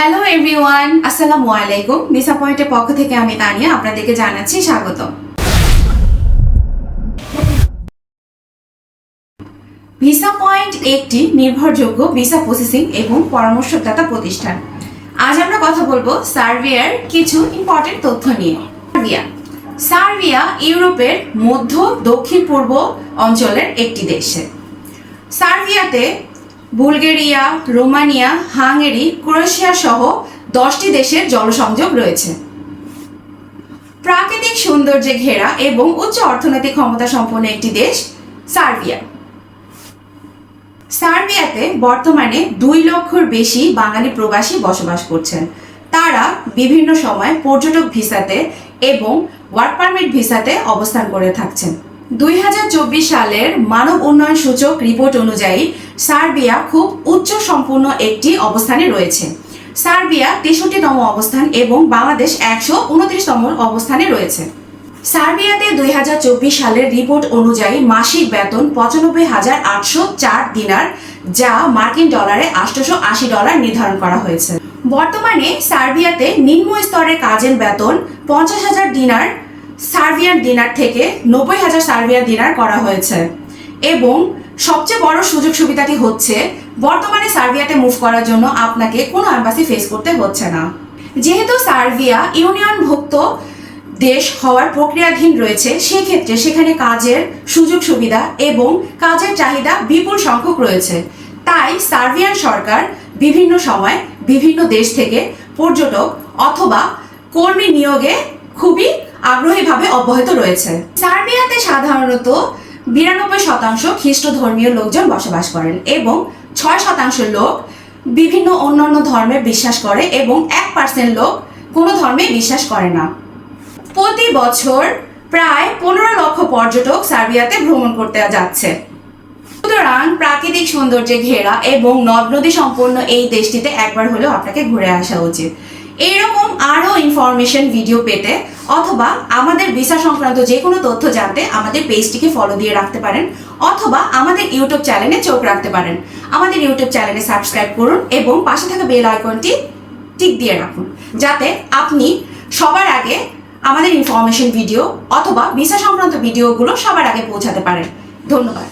Hello everyone আসসালামু আলাইকুম visa পয়েন্টের পক্ষ থেকে আমি তানিয়া আপনাদেরকে জানাচ্ছি স্বাগত। ভিসা পয়েন্ট একটি নির্ভরযোগ্য ভিসা প্রসেসিং এবং পরামর্শদাতা প্রতিষ্ঠান। আজ আমরা কথা বলব সার্বিয়ার কিছু ইম্পর্টেন্ট তথ্য নিয়ে। সার্বিয়া সার্বিয়া ইউরোপের মধ্য, দক্ষিণ, পূর্ব অঞ্চলের একটি দেশে। সার্বিয়াতে বুলগেরিয়া, রোমানিয়া, হাঙ্গেরি, ক্রোয়েশিয়া সহ দশটি দেশের জলসংযোগ রয়েছে। প্রাকৃতিক সৌন্দর্যে ঘেরা এবং উচ্চ অর্থনৈতিক ক্ষমতা সম্পন্ন একটি দেশ, সার্বিয়া। সার্বিয়াতে বর্তমানে দুই লক্ষর বেশি বাঙালি প্রবাসী বসবাস করছেন। তারা বিভিন্ন সময় পর্যটক ভিসাতে এবং ওয়ার্ক পারমিট ভিসাতে অবস্থান করে থাকছেন। দুই হাজার চব্বিশ সালের মানব উন্নয়ন সূচক রিপোর্ট অনুযায়ী সার্বিয়া খুব উচ্চ সম্পূর্ণ একটি অবস্থানে রয়েছে। সার্বিয়া তেষট্টিতম অবস্থান এবং বাংলাদেশ একশো উনত্রিশতম অবস্থানে রয়েছে। সার্বিয়াতে দুই হাজার চব্বিশ সালের রিপোর্ট অনুযায়ী মাসিক বেতন পঁচানব্বই হাজার আটশো চার দিনার, যা মার্কিন ডলারে আটশোশো আশি ডলার নির্ধারণ করা হয়েছে। বর্তমানে সার্বিয়াতে নিম্ন স্তরের কাজের বেতন পঞ্চাশ হাজার দিনার সার্বিয়ান দিনার থেকে নব্বই হাজার সার্বিয়ান দিনার করা হয়েছে। এবং সবচেয়ে বড় সুযোগ সুবিধাটি হচ্ছে, বর্তমানে সার্বিয়াতে মুভ করার জন্য আপনাকে কোনো অ্যাম্বাসি ফেস করতে হচ্ছে না। যেহেতু সার্বিয়া ইউনিয়নভুক্ত দেশ হওয়ার প্রক্রিয়াধীন রয়েছে, সেক্ষেত্রে সেখানে কাজের সুযোগ সুবিধা এবং কাজের চাহিদা বিপুল সংখ্যক রয়েছে। তাই সার্বিয়ান সরকার বিভিন্ন সময় বিভিন্ন দেশ থেকে পর্যটক অথবা কর্মী নিয়োগে খুবই আগ্রহীভাবে অব্যাহত রয়েছে। সার্বিয়াতে সাধারণত বিরানব্বই শতাংশ খ্রিস্ট ধর্মীয় লোকজন বসবাস করেন এবং ছয় শতাংশ লোক বিভিন্ন অন্যান্য ধর্মে বিশ্বাস করে এবং এক পার্সেন্ট লোক কোনো ধর্মে বিশ্বাস করে না। প্রতি বছর প্রায় পনেরো লক্ষ পর্যটক সার্বিয়াতে ভ্রমণ করতে যাচ্ছে। সুতরাং প্রাকৃতিক সৌন্দর্যে ঘেরা এবং নদ নদী সম্পন্ন এই দেশটিতে একবার হলেও আপনাকে ঘুরে আসা উচিত। এইরকম আরও ইনফরমেশন ভিডিও পেতে অথবা আমাদের ভিসা সংক্রান্ত যে কোনো তথ্য জানতে আমাদের পেজটিকে ফলো দিয়ে রাখতে পারেন অথবা আমাদের ইউটিউব চ্যানেলে চোখ রাখতে পারেন। আমাদের ইউটিউব চ্যানেলে সাবস্ক্রাইব করুন এবং পাশে থাকা বেল আইকনটি টিক দিয়ে রাখুন। যাতে আপনি সবার আগে আমাদের ইনফরমেশন ভিডিও অথবা ভিসা সংক্রান্ত ভিডিওগুলো সবার আগে পৌঁছাতে পারেন। ধন্যবাদ।